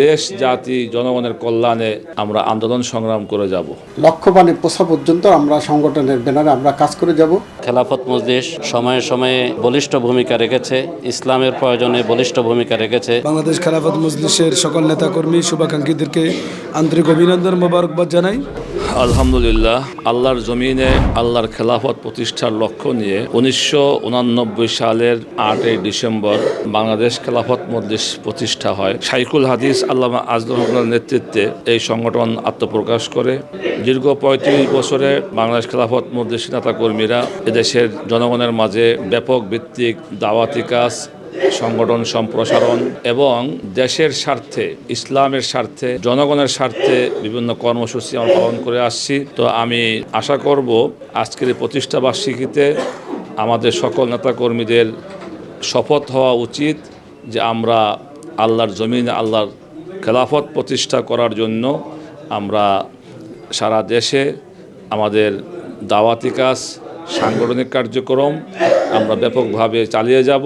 দেশ জাতি জনগণের কল্যাণে আমরা আন্দোলন সংগ্রাম করে যাব। লক্ষ্যবাণী পোষা পর্যন্ত আমরা সংগঠনের ব্যানারে আমরা কাজ করে যাব। খেলাফত মজলিস সময়ে সময়ে বলিষ্ঠ ভূমিকা রেখেছে ইসলামের প্রয়োজনে বলিষ্ঠ ভূমিকা রেখেছে। বাংলাদেশ খেলাফত মজলিসের সকল নেতাকর্মী শুভাকাঙ্ক্ষীদেরকে আন্তরিক অভিনন্দন মোবারকবাদ জানাই। আলহামদুলিল্লাহ, আল্লাহর জমিনে আল্লাহর খেলাফত প্রতিষ্ঠার লক্ষ্য নিয়ে উনিশশো সালের আটই ডিসেম্বর বাংলাদেশ খেলাফত মজলিস প্রতিষ্ঠা হয়। শাইকুল হাদিস আল্লামা হকনের নেতৃত্বে এই সংগঠন আত্মপ্রকাশ করে। দীর্ঘ পঁয়ত্রিশ বছরে বাংলাদেশ খেলাফত মজলিস নেতাকর্মীরা এদেশের জনগণের মাঝে ব্যাপক ভিত্তিক দাওয়াতি কাজ সংগঠন, সম্প্রসারণ এবং দেশের স্বার্থে, ইসলামের স্বার্থে, জনগণের স্বার্থে বিভিন্ন কর্মসূচি আমরা পালন করে আসছি। তো আমি আশা করব আজকের এই প্রতিষ্ঠা বার্ষিকীতে আমাদের সকল নেতাকর্মীদের শপথ হওয়া উচিত যে আমরা আল্লাহর জমিনে আল্লাহর খেলাফত প্রতিষ্ঠা করার জন্য আমরা সারা দেশে আমাদের দাওয়াতি কাজ, সাংগঠনিক কার্যক্রম আমরা ব্যাপকভাবে চালিয়ে যাব।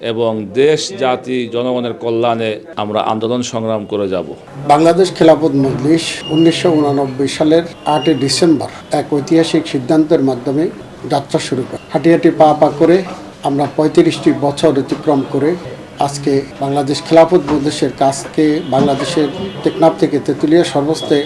এবং দেশ, জাতি, জনগণের কল্যাণে আমরা আন্দোলন সংগ্রাম করে যাব। বাংলাদেশ খেলাফত মজলিস উনিশশো সালের আটই ডিসেম্বর এক ঐতিহাসিক সিদ্ধান্তের মাধ্যমে যাত্রা শুরু করে। হাঁটি হাঁটি পা পা করে আমরা পঁয়ত্রিশটি বছর অতিক্রম করে আজকে বাংলাদেশ খেলাফত মজলিসের কাজকে বাংলাদেশের টেকনাফ থেকে তেঁতুলিয়া সর্বস্তে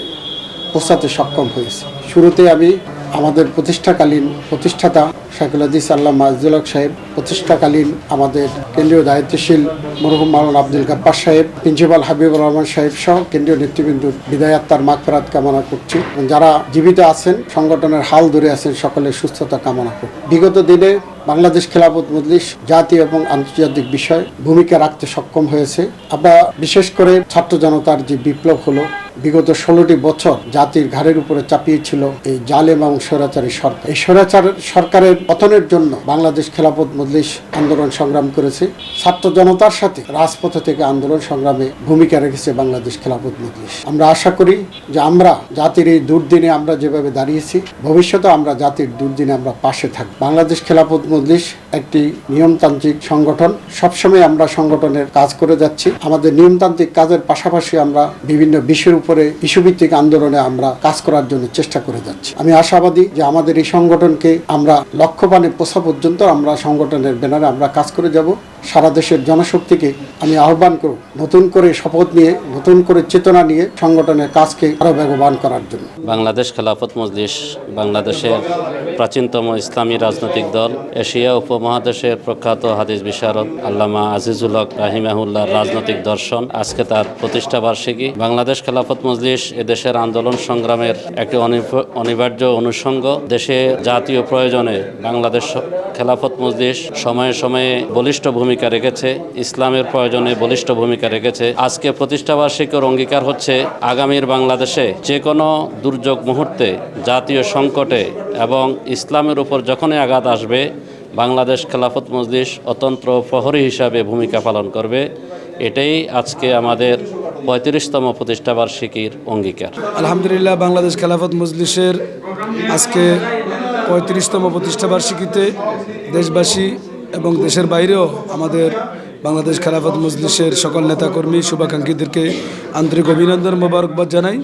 পৌঁছাতে সক্ষম হয়েছে। শুরুতে আমি আমাদের প্রতিষ্ঠাকালীন প্রতিষ্ঠাতা শাকুল হাদিস আল্লাহ মাজদুল সাহেব, প্রতিষ্ঠাকালীন আমাদের কেন্দ্রীয় দায়িত্বশীল মরহুম মাওলানা আব্দুল গাব্বার সাহেব, প্রিন্সিপাল হাবিবুর রহমান সাহেব সহ কেন্দ্রীয় নেতৃবৃন্দ, বিদায় আত্মার মাগফেরাত কামনা করছি। যারা জীবিত আছেন, সংগঠনের হাল ধরে আছেন সকলের সুস্থতা কামনা করছি। বিগত দিনে বাংলাদেশ খেলাফত মজলিস জাতীয় এবং আন্তর্জাতিক বিষয় ভূমিকা রাখতে সক্ষম হয়েছে। আমরা বিশেষ করে ছাত্র জনতার যে বিপ্লব হলো বিগত ষোলোটি বছর জাতির ঘাড়ের উপরে চাপিয়েছিল এই জালেম এবং স্বৈরাচারী সরকার। এই স্বৈরাচার সরকারের পতনের জন্য বাংলাদেশ খেলাফত মজলিস আন্দোলন সংগ্রাম করেছে। ছাত্র জনতার সাথে রাজপথে থেকে আন্দোলন সংগ্রামে ভূমিকা রেখেছে বাংলাদেশ খেলাফত মজলিস। আমরা আশা করি যে আমরা জাতির এই দুর্দিনে আমরা যেভাবে দাঁড়িয়েছি ভবিষ্যতে আমরা জাতির দুর্দিনে আমরা পাশে থাকব। বাংলাদেশ খেলাফত মজলিস একটি নিয়মতান্ত্রিক সংগঠন। সবসময় আমরা সংগঠনের কাজ করে যাচ্ছি। আমাদের নিয়মতান্ত্রিক কাজের পাশাপাশি আমরা বিভিন্ন বিষয়ের উপরে ইস্যুভিত্তিক আন্দোলনে আমরা কাজ করার জন্য চেষ্টা করে যাচ্ছি। আমি আশাবাদী যে আমাদের এই সংগঠনকে আমরা লক্ষ্যবানে পোষা পর্যন্ত আমরা সংগঠনের ব্যানারে আমরা কাজ করে যাব। সারা দেশের জনশক্তিকে আমি আহ্বান করব নতুন করে শপথ নিয়ে, নতুন করে চেতনা নিয়ে সংগঠনের কাজকে আরও বেগবান করার জন্য। বাংলাদেশ খেলাফত মজলিস, বাংলাদেশের প্রাচীনতম ইসলামী রাজনৈতিক দল, এশিয়া উপমহাদেশের প্রখ্যাত হাদিস বিশারদ আল্লামা আজিজুল হক রাহিমাহুল্লাহ রাজনৈতিক দর্শন আজকে তার প্রতিষ্ঠা বার্ষিকী বাংলাদেশ খেলাফত মজলিস এদেশের আন্দোলন সংগ্রামের একটি অনিব- অনিবার্য অনুষঙ্গ। দেশে জাতীয় প্রয়োজনে বাংলাদেশ খেলাফত মজলিস সময়ে সময়ে বলিষ্ঠ ভূমিকা রেখেছে, ইসলামের প্রয়োজনে বলিষ্ঠ ভূমিকা রেখেছে। আজকে প্রতিষ্ঠা বার্ষিকীর অঙ্গীকার হচ্ছে আগামীর বাংলাদেশে যে কোনো দুর্যোগ মুহূর্তে জাতীয় সংকটে এবং ইসলামের উপর যখনই আঘাত আসবে, বাংলাদেশ খেলাফত মজলিস অতন্ত্র প্রহরী হিসাবে ভূমিকা পালন করবে। এটাই আজকে আমাদের পঁয়ত্রিশতম প্রতিষ্ঠা বার্ষিকীর অঙ্গীকার। আলহামদুলিল্লাহ, বাংলাদেশ খেলাফত মজলিসের আজকে পঁয়ত্রিশতম প্রতিষ্ঠা বার্ষিকীতে দেশবাসী এবং দেশের বাইরেও আমাদের বাংলাদেশ খেলাফত মজলিসের সকল নেতাকর্মী, শুভাকাঙ্ক্ষীদেরকে আন্তরিক অভিনন্দন, মোবারকবাদ জানাই।